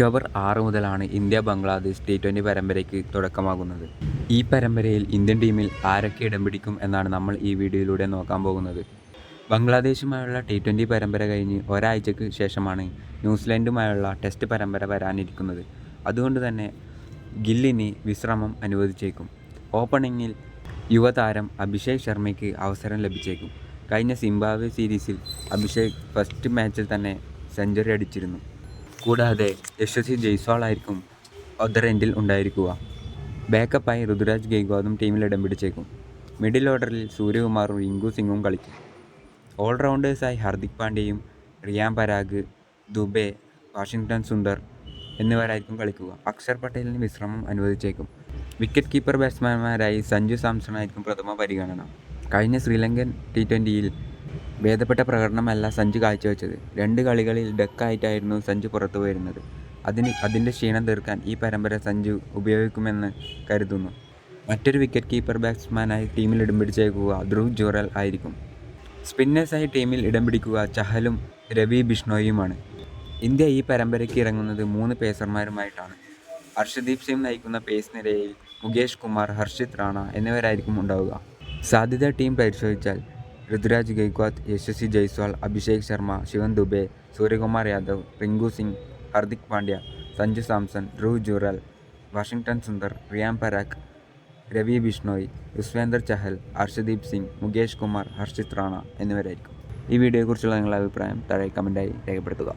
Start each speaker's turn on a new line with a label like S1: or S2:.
S1: October ആറ് മുതലാണ് India Bangladesh T twenty പരമ്പരയ്ക്ക് തുടക്കമാകുന്നത്. ഈ പരമ്പരയിൽ ഇന്ത്യൻ ടീമിൽ ആരൊക്കെ ഇടം പിടിക്കും എന്നാണ് നമ്മൾ ഈ വീഡിയോയിലൂടെ നോക്കാൻ പോകുന്നത്. ബംഗ്ലാദേശുമായുള്ള ടി ട്വന്റി പരമ്പര കഴിഞ്ഞ് ഒരാഴ്ചയ്ക്ക് ശേഷമാണ് ന്യൂസിലൻഡുമായുള്ള ടെസ്റ്റ് പരമ്പര വരാനിരിക്കുന്നത്. അതുകൊണ്ട് തന്നെ ഗില്ലിന് വിശ്രമം അനുവദിച്ചേക്കും. ഓപ്പണിങ്ങിൽ യുവതാരം അഭിഷേക് ശർമ്മയ്ക്ക് അവസരം ലഭിച്ചേക്കും. കഴിഞ്ഞ സിംബാബ്വെ സീരീസിൽ അഭിഷേക് ഫസ്റ്റ് മാച്ചിൽ തന്നെ സെഞ്ചുറി അടിച്ചിരുന്നു. കൂടാതെ യശസ്വി ജയ്സ്വാൾ ആയിരിക്കും ഒതർ എൻഡിൽ ഉണ്ടായിരിക്കുക. ബാക്കപ്പായി ഋതുരാജ് ഗെയ്ക്വാദും ടീമിൽ ഇടം പിടിച്ചേക്കും. മിഡിൽ ഓർഡറിൽ സൂര്യകുമാറും റിങ്കു സിംഗും കളിക്കും. ഓൾറൗണ്ടേഴ്സായി ഹർദിക് പാണ്ഡ്യയും റിയാൻ പരാഗ് ദുബെ വാഷിങ്ടൺ സുന്ദർ എന്നിവരായിരിക്കും കളിക്കുക. അക്ഷർ പട്ടേലിന് വിശ്രമം അനുവദിച്ചേക്കും. വിക്കറ്റ് കീപ്പർ ബാറ്റ്സ്മാൻമാരായി സഞ്ജു സാംസൺ ആയിരിക്കും പ്രഥമ പരിഗണന. കഴിഞ്ഞ ശ്രീലങ്കൻ ടി ട്വന്റിയിൽ ഭേദപ്പെട്ട പ്രകടനമല്ല സഞ്ജു കാഴ്ചവെച്ചത്. രണ്ട് കളികളിൽ ഡെക്കായിട്ടായിരുന്നു സഞ്ജു പുറത്തു വരുന്നത് അതിന് അതിന്റെ ക്ഷീണം തീർക്കാൻ ഈ പരമ്പര സഞ്ജു ഉപയോഗിക്കുമെന്ന് കരുതുന്നു. മറ്റൊരു വിക്കറ്റ് കീപ്പർ ബാറ്റ്സ്മാനായി ടീമിൽ ഇടം പിടിച്ചേക്കുക ധ്രുവ് ജുറൽ ആയിരിക്കും. സ്പിന്നേഴ്സായി ടീമിൽ ഇടം പിടിക്കുക ചഹലും രവി ബിഷ്ണോയിയുമാണ് ഇന്ത്യ ഈ പരമ്പരയ്ക്ക് ഇറങ്ങുന്നത് മൂന്ന് പേസർമാരുമായിട്ടാണ് ഹർഷദീപ് സിംഗ് നയിക്കുന്ന പേസ് നിരയിൽ മുകേഷ് കുമാർ ഹർഷിത് റാണ എന്നിവരായിരിക്കും ഉണ്ടാവുക. സാധ്യത ടീം പരിശോധിച്ചാൽ ഋതുരാജ് ഗൈക്വാദ് യശസ്വി ജയ്സ്വാൾ അഭിഷേക് ശർമ്മ ശിവൻ ദുബെ സൂര്യകുമാർ യാദവ് റിങ്കു സിംഗ് ഹർദിക് പാണ്ഡ്യ സഞ്ജു സാംസൺ ധ്രുവ് ജൂറൽ വാഷിംഗ്ടൺ സുന്ദർ റിയാം പരാഗ് രവി ബിഷ്ണോയ് യുസ്വേന്ദർ ചഹൽ ഹർഷദീപ് സിംഗ് മുകേഷ് കുമാർ ഹർഷിത് റാണ എന്നിവരായിരിക്കും. ഈ വീഡിയോയെക്കുറിച്ചുള്ള നിങ്ങളുടെ അഭിപ്രായം താഴെ കമന്റായി രേഖപ്പെടുത്തുക.